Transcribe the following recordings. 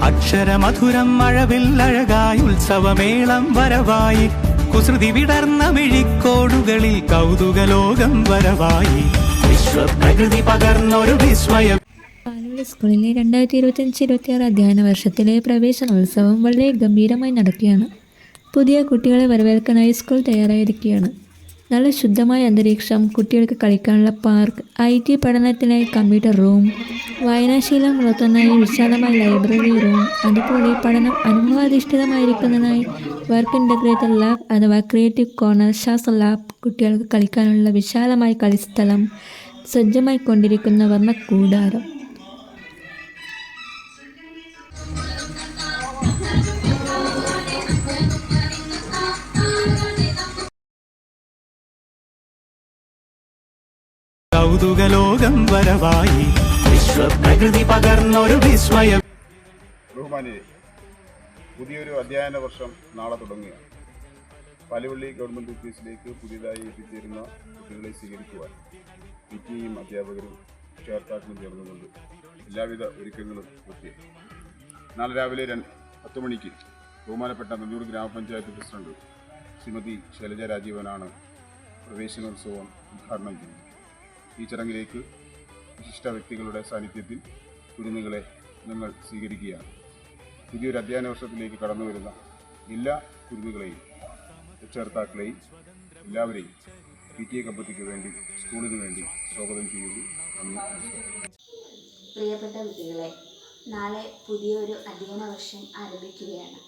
അക്ഷരമധുരം മഴവിൽ അഴകായി ഉത്സവമേളം വരവായി. കുസൃതി വിടർന്ന മിഴിക്കോടുകളിൽ കൗതുകലോകം വരവായി. വിശ്വപ്രകൃതി പകർന്നൊരു വിസ്മയം സ്കൂളിലെ രണ്ടായിരത്തി ഇരുപത്തിയഞ്ച് ഇരുപത്തിയാറ് അധ്യയന വർഷത്തിലെ പ്രവേശനോത്സവം വളരെ ഗംഭീരമായി നടക്കുകയാണ്. പുതിയ കുട്ടികളെ വരവേൽക്കാനായി സ്കൂൾ തയ്യാറായിരിക്കുകയാണ്. നല്ല ശുദ്ധമായ അന്തരീക്ഷം കുട്ടികൾക്ക് കളിക്കാനുള്ള പാർക്ക് ഐ ടി പഠനത്തിനായി കമ്പ്യൂട്ടർ റൂം വായനാശീലം വളർത്തുന്നതിനായി വിശാലമായ ലൈബ്രറി റൂം അതുപോലെ പഠനം അനുഭവാധിഷ്ഠിതമായിരിക്കുന്നതിനായി വർക്ക് ഇന്റഗ്രേറ്റഡ് ലാബ് അഥവാ ക്രിയേറ്റീവ് കോർണർ ശാസ്ത്ര ലാബ് കുട്ടികൾക്ക് കളിക്കാനുള്ള വിശാലമായ കളിസ്ഥലം സജ്ജമായി കൊണ്ടിരിക്കുന്ന വർണ കൂടാരം കൗതുകലോകം വരവായി. വിശ്വപ്രകൃതി പകർന്നൊരു വിസ്മയം. പുതിയൊരു അധ്യയന വർഷം നാളെ തുടങ്ങുകയാണ്. പലവള്ളി ഗവൺമെന്റ് ഓഫീസിലേക്ക് പുതിയതായി എത്തിച്ചേരുന്ന കുട്ടികളെ സ്വീകരിക്കുവാൻ പി അധ്യാപകരും രക്ഷകർത്താക്കളും ചേർന്നുകൊണ്ട് എല്ലാവിധ ഒരുക്കങ്ങളും പൂർത്തിയായി നാളെ രാവിലെ പത്ത് മണിക്ക് ബഹുമാനപ്പെട്ട നെല്ലൂർ ഗ്രാമപഞ്ചായത്ത് പ്രസിഡന്റ് ശ്രീമതി ശൈലജ രാജീവനാണ് പ്രവേശനോത്സവം ഉദ്ഘാടനം ചെയ്യുന്നത്. ഈ ചടങ്ങിലേക്ക് വിശിഷ്ട വ്യക്തികളുടെ സാന്നിധ്യത്തിൽ കുരുന്നുകളെ ഞങ്ങൾ സ്വീകരിക്കുകയാണ്. പുതിയൊരു അധ്യയന വർഷത്തിലേക്ക് കടന്നു വരുന്ന എല്ലാ കുരുന്നുകളെയും രക്ഷകർത്താക്കളെയും എല്ലാവരെയും പി ടി എ കമ്പത്തിക്ക് വേണ്ടി സ്കൂളിന് വേണ്ടി സ്വാഗതം ചെയ്യുന്നു. പ്രിയപ്പെട്ട കുട്ടികളെ നാളെ പുതിയൊരു അധ്യയന വർഷം ആരംഭിക്കുകയാണ്.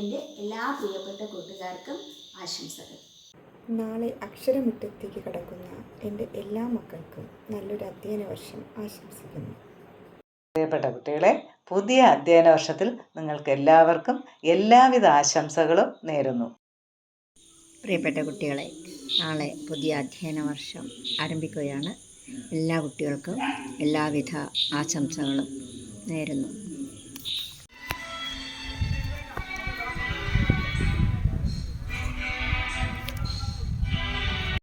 എന്റെ എല്ലാ പ്രിയപ്പെട്ട കൂട്ടുകാർക്കും ആശംസകൾ. നാളെ അക്ഷരമുറ്റത്തേക്ക് കടക്കുന്ന എന്റെ എല്ലാ മക്കൾക്കും നല്ലൊരു അധ്യയന വർഷം ആശംസിക്കുന്നു. പ്രിയപ്പെട്ട കുട്ടികളെ പുതിയ അധ്യയന വർഷത്തിൽ നിങ്ങൾക്ക് എല്ലാവർക്കും എല്ലാവിധ ആശംസകളും നേരുന്നു. പ്രിയപ്പെട്ട കുട്ടികളെ നാളെ പുതിയ അധ്യയന വർഷം ആരംഭിക്കുകയാണ്. എല്ലാ കുട്ടികൾക്കും എല്ലാവിധ ആശംസകളും നേരുന്നു.